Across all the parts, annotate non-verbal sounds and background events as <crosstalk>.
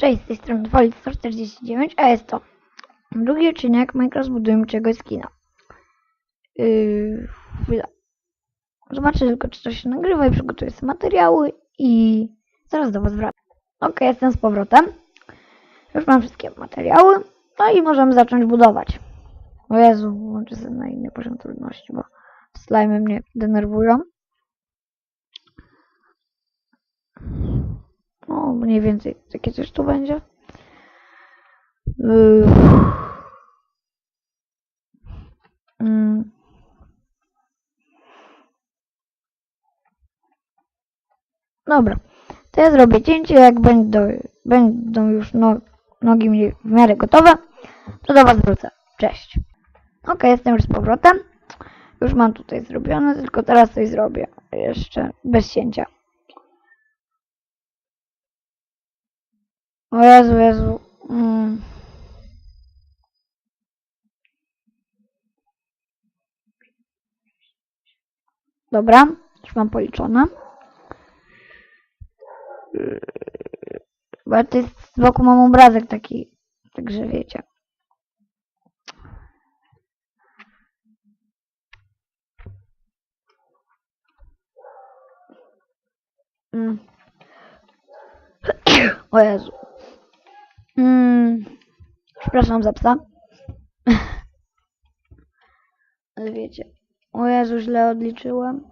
Cześć, z tej strony Walid 149, a jest to drugi odcinek Minecraft budujemy czegoś skina. Yy, chwila. Zobaczę tylko, czy to się nagrywa i przygotuję sobie materiały i zaraz do Was wracam. Ok, jestem z powrotem. Już mam wszystkie materiały. No i możemy zacząć budować. O Jezu, łączę sobie na inny poziom trudności, bo slajmy mnie denerwują. No, mniej więcej takie coś tu będzie. Yy. Mm. Dobra, to ja zrobię cięcie, jak będą, będą już no, nogi mi w miarę gotowe, to do Was wrócę. Cześć. Ok, jestem już z powrotem. Już mam tutaj zrobione, tylko teraz coś zrobię. Jeszcze bez cięcia. O Jezu, Jezu. Mm. Dobra, już mam policzone. Bo z boku mam obrazek taki, także wiecie. Mm. <clears throat> O Jezu. Przepraszam za psa. <laughs> Ale wiecie. O Jezu, źle odliczyłem.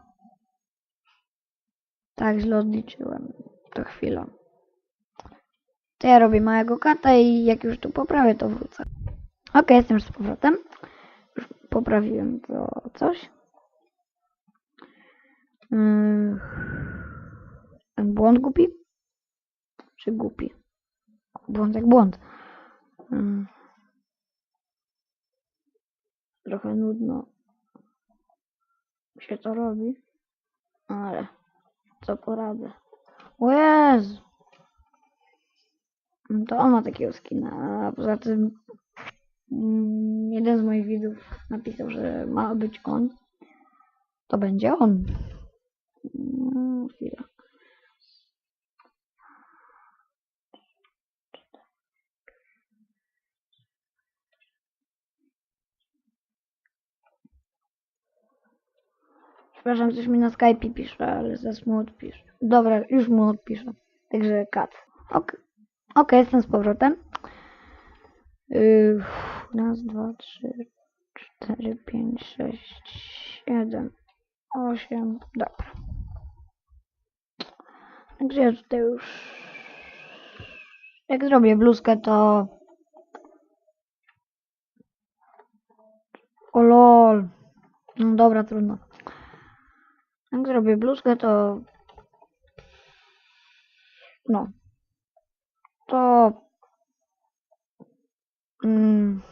Tak, źle odliczyłem. To chwilę. To ja robię małego kata i jak już tu poprawię, to wrócę. Ok, jestem już z powrotem. Już poprawiłem to coś. Ten błąd głupi? Czy głupi? Błąd jak błąd. Mm. Trochę nudno się to robi. Ale co poradzę. O Jezu! No To on ma takiego skina, a poza tym mm, jeden z moich widzów napisał, że ma być on. To będzie on. Chwila. Przepraszam, coś mi na Skype pisze, ale zaraz mu odpiszę. Dobra, już mu odpiszę. Także kat. Ok, ok, jestem z powrotem. Yy, raz, dwa, trzy, cztery, pięć, sześć, siedem, osiem. Dobra. Także ja tutaj już... Jak zrobię bluzkę, to... O lol. No dobra, trudno. Jak zrobię bluzkę, to... No. To... Mm,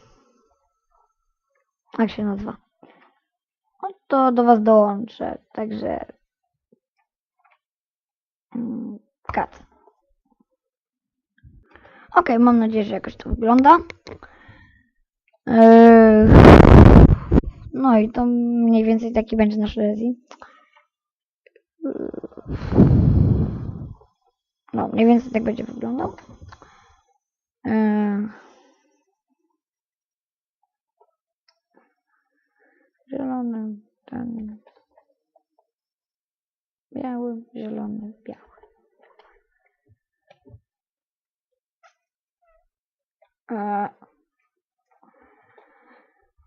jak się nazywa? No to do Was dołączę, także... Mm, kat. Ok, mam nadzieję, że jakoś to wygląda. Yy, no i to mniej więcej taki będzie nasz rezi. No, mniej więcej tak będzie wyglądał. Yy. Zielony, ten. Biały, zielony, biały.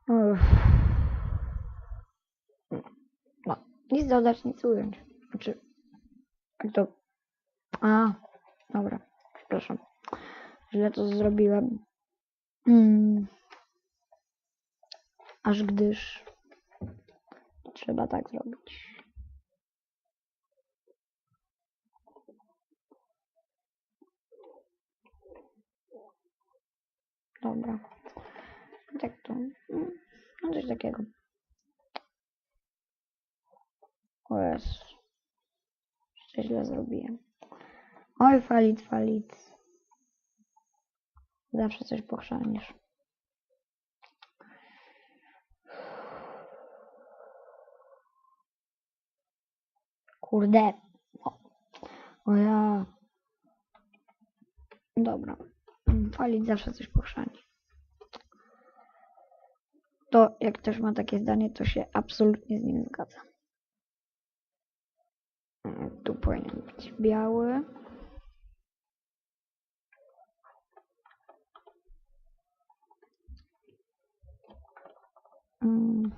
Uff. No, nic dodać, nic ująć. Znaczy, jak to... A, dobra, przepraszam. Źle to zrobiłem. Mm. Aż gdyż trzeba tak zrobić. Dobra. Tak to. No coś takiego. O Jezu. Źle zrobiłem. Oj, falit, falit. Zawsze coś pochrzanisz. Kurde. O, o ja. Dobra. Falić zawsze coś pochrzani. To jak ktoś ma takie zdanie, to się absolutnie z nim zgadza. Być biały. Mm.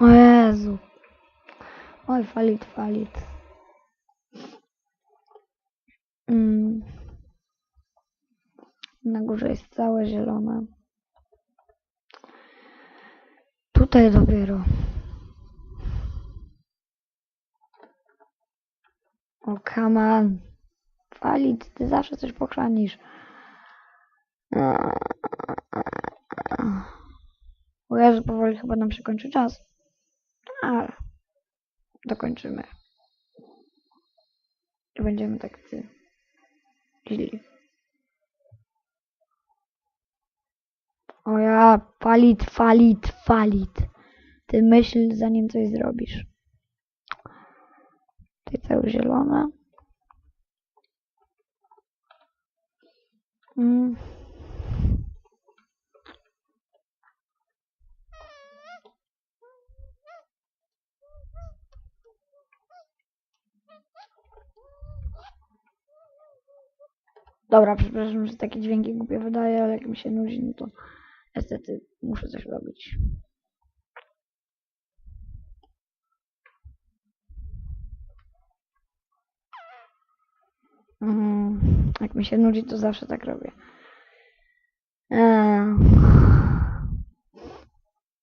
O Jezu. Oj, falit, falit. Mm. Na górze jest całe zielone. Tutaj dopiero. O, come on. Falit, ty zawsze coś pochrzanisz. O Jezu, powoli chyba nam się kończy czas. Ale dokończymy. I będziemy tak źli. O ja, falit, falit, falit. Ty myśl, zanim coś zrobisz. Całe zielone. Mm. Dobra, przepraszam, że takie dźwięki głupie wydaje, ale jak mi się nudzi, no to niestety muszę coś robić. Jak mi się nudzi, to zawsze tak robię. Eee.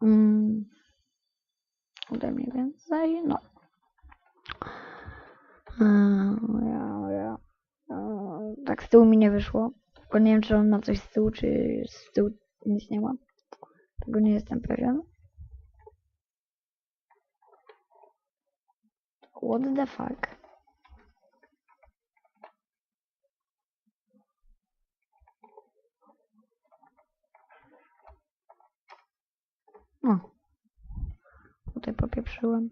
Mm. Ode mnie więcej, no. Ja. Eee, tak z tyłu mi nie wyszło, bo nie wiem, czy on ma coś z tyłu, czy z tyłu nic nie ma. Tego nie jestem pewien. What the fuck? O. Tutaj popieprzyłem.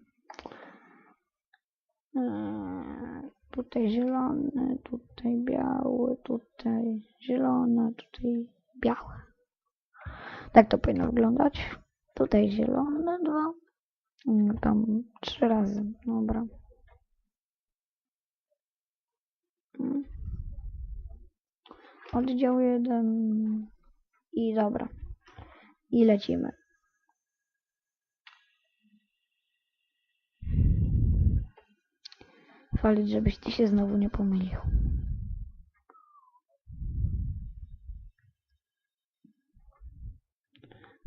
Eee, tutaj zielony, tutaj biały, tutaj zielone, tutaj białe. Tak to powinno wyglądać. Tutaj zielone dwa. Mm, Tam trzy razy. Dobra. Mm. Oddział jeden. I dobra. I lecimy. Falić, żebyś ty się znowu nie pomylił.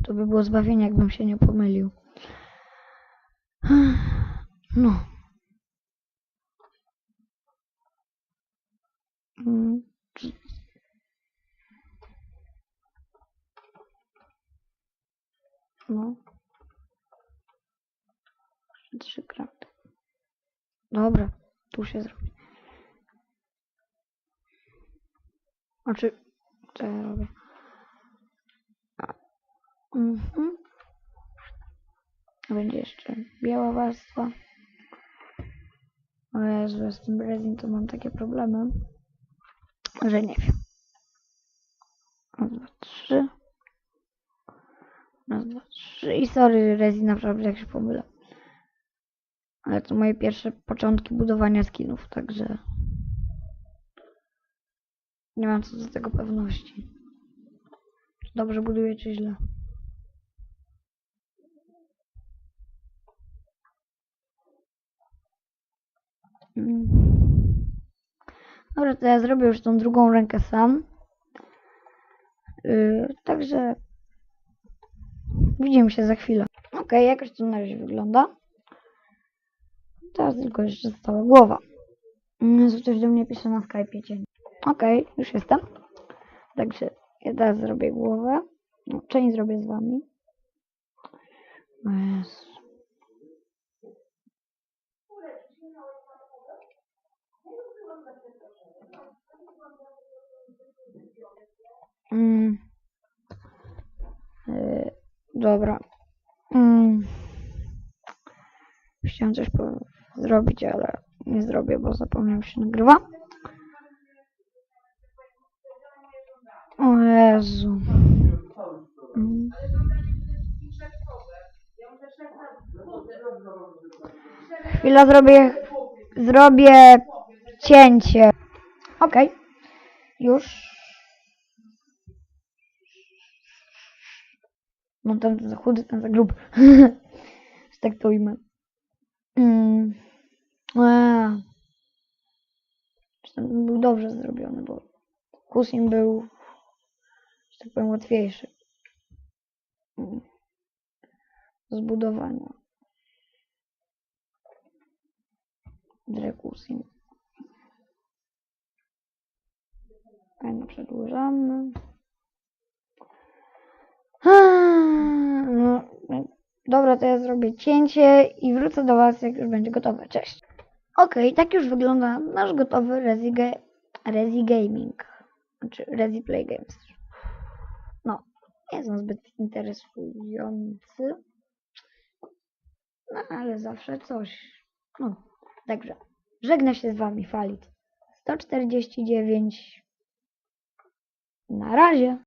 To by było zbawienie, jakbym się nie pomylił. <sighs> No. Mm. No. Trzy kraty. Dobra, tu się zrobi. Znaczy, co ja robię? Mhm. Będzie jeszcze biała warstwa. O Jezu, z tym resin to mam takie problemy, że nie wiem. Raz, dwa, trzy. Raz, dwa, trzy. I sorry, resin naprawdę jak się pomylę. Ale to moje pierwsze początki budowania skinów, także nie mam co do tego pewności. Czy dobrze buduję, czy źle. Mm. Dobra, to ja zrobię już tą drugą rękę sam. Yy, także widzimy się za chwilę. Ok, jakoś to na razie wygląda. Teraz tylko jeszcze została głowa. Jezu, ktoś do mnie pisze na Skype'ie dzień. Okej, już jestem. Także ja teraz zrobię głowę. No, część zrobię z wami. Jezu. Mm. Y, dobra. Mm. Coś po- zrobić, ale nie zrobię, bo zapomniałem się nagrywa. O Jezu. Chwila, zrobię, zrobię cięcie. Okej. Już. No ten za chudy, ten za gruby. <laughs> Ujmę. Mm. Ten był dobrze zrobiony, bo Kusin był, że tak powiem, łatwiejszy. Mm. Do zbudowania. Drekusin. Fajno przedłużamy. No, dobra, to ja zrobię cięcie i wrócę do Was, jak już będzie gotowe. Cześć. Okej, tak już wygląda nasz gotowy Rezi, Ga- Rezi Gaming. Znaczy Rezi Play Games. No, nie on zbyt interesujący. No, ale zawsze coś. No, także. Żegna się z Wami Falit. 149. Na razie.